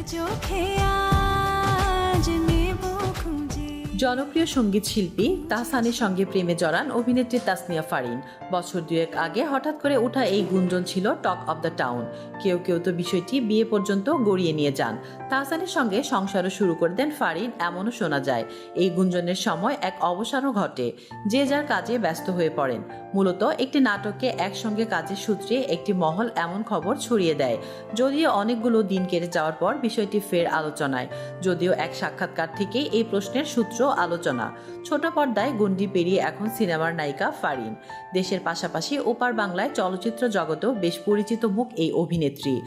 चोखे आज ने वो खोजे জনপ্রিয় সংগীত শিল্পী তাহসানের সঙ্গে প্রেমে জড়ান অভিনেত্রী তাসনিয়া ফারিন। বছর দুয়েক আগে হঠাৎ করে ওঠা এই গুঞ্জন ছিল টক অব দ্য টাউন। কেউ কেউ তো বিষয়টি বিয়ে পর্যন্ত গড়িয়ে নিয়ে যান। তাহসানের সঙ্গে সংসারও শুরু করে দেন ফারিন, এমনও শোনা যায়। এই গুঞ্জনের সময় এক অবসানও ঘটে। যে যার কাজে ব্যস্ত হয়ে পড়েন। মূলত একটি নাটককে একসঙ্গে কাজের সূত্রে একটি মহল এমন খবর ছড়িয়ে দেয়। যদিও অনেকগুলো দিন কেটে যাওয়ার পর বিষয়টি ফের আলোচনায়। যদিও এক সাক্ষাৎকার থেকেই এই প্রশ্নের সূত্র আলোচনা। ছোট পর্দায় গণ্ডি পেরিয়ে এখন সিনেমার নায়িকা ফারিন। দেশের পাশাপাশি ওপার বাংলায় চলচ্চিত্র জগতেও বেশ পরিচিত মুখ এই অভিনেত্রী।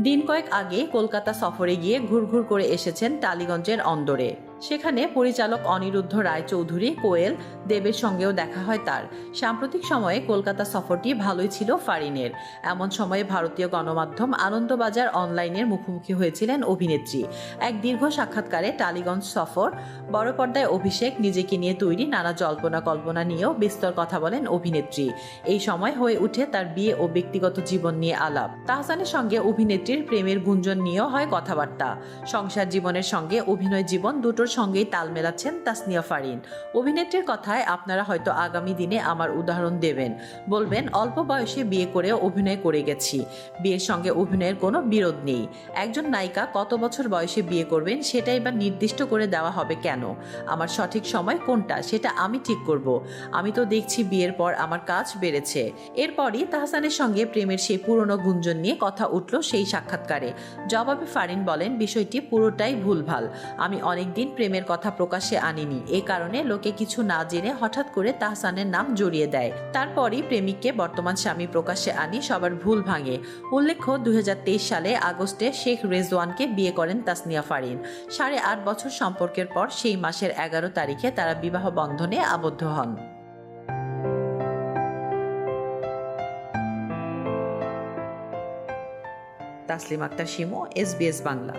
দিন কয়েক আগে কলকাতা সফরে গিয়ে ঘুরঘুর করে এসেছেন টালিগঞ্জের অন্দরে। সেখানে পরিচালক অনিরুদ্ধ রায় চৌধুরী কোয়েল দেবের সঙ্গেও দেখা হয় তার। সাম্প্রতিক সময়ে কলকাতা সফরটি ভালোই ছিল ফারিনের। এমন সময়ে ভারতীয় গণমাধ্যম আনন্দবাজার অনলাইনের মুখোমুখি হয়েছিলেন অভিনেত্রী। এক দীর্ঘ সাক্ষাৎকারে টালিগঞ্জ সফর, বড় পর্দায় অভিষেক নিজেকে নিয়ে তৈরি নানা জল্পনা কল্পনা নিয়েও বিস্তর কথা বলেন অভিনেত্রী। এই সময় হয়ে উঠে তার বিয়ে ও ব্যক্তিগত জীবন নিয়ে আলাপ। তাহসানের সঙ্গে অভিনেত্রীর প্রেমের গুঞ্জন নিয়েও হয় কথাবার্তা। সংসার জীবনের সঙ্গে অভিনয় জীবন দুটোর সঙ্গেই তাল মেলাচ্ছেন তাসনিয়া ফারিন। অভিনেত্রীর কথায় আপনারা হয়তো আগামী দিনে আমার উদাহরণ দেবেন। বলবেন, অল্প বয়সে বিয়ে করেও অভিনয় করে গেছি। বিয়ের সঙ্গে অভিনয়ের কোনো বিরোধ নেই। একজন নায়িকা কত বছর বয়সে বিয়ে করবেন সেটাই বা নির্দিষ্ট করে দেওয়া হবে কেন? আমার সঠিক সময় কোনটা সেটা আমি ঠিক করব। আমি তো দেখছি বিয়ের পর আমার কাজ বেড়েছে। এরপরই তাহসানের সঙ্গে প্রেমের সেই পুরনো গুঞ্জন নিয়ে কথা উঠল সেই সাক্ষাৎকারে। জবাবে ফারিন বলেন, বিষয়টি পুরোটাই ভুলভাল। আমি অনেকদিন প্রেমের কথা প্রকাশ্যে আনিনি। এ কারণে লোকে কিছু না জেনে হঠাৎ করে তাহসানের নাম জড়িয়ে দেয়। তারপরই প্রেমিককে বর্তমান স্বামী প্রকাশ্যে আনি, সবার ভুল ভাঙে। উল্লেখ্য, দুই সালে আগস্টে শেখ রেজওয়ানকে বিয়ে করেন তাসনিয়া ফারিন। সাড়ে আট বছর সম্পর্কের পর সেই মাসের এগারো তারিখে তারা বিবাহ বন্ধনে আবদ্ধ হন। তাসলিম আক্তার শিমু এসবিএস বাংলা।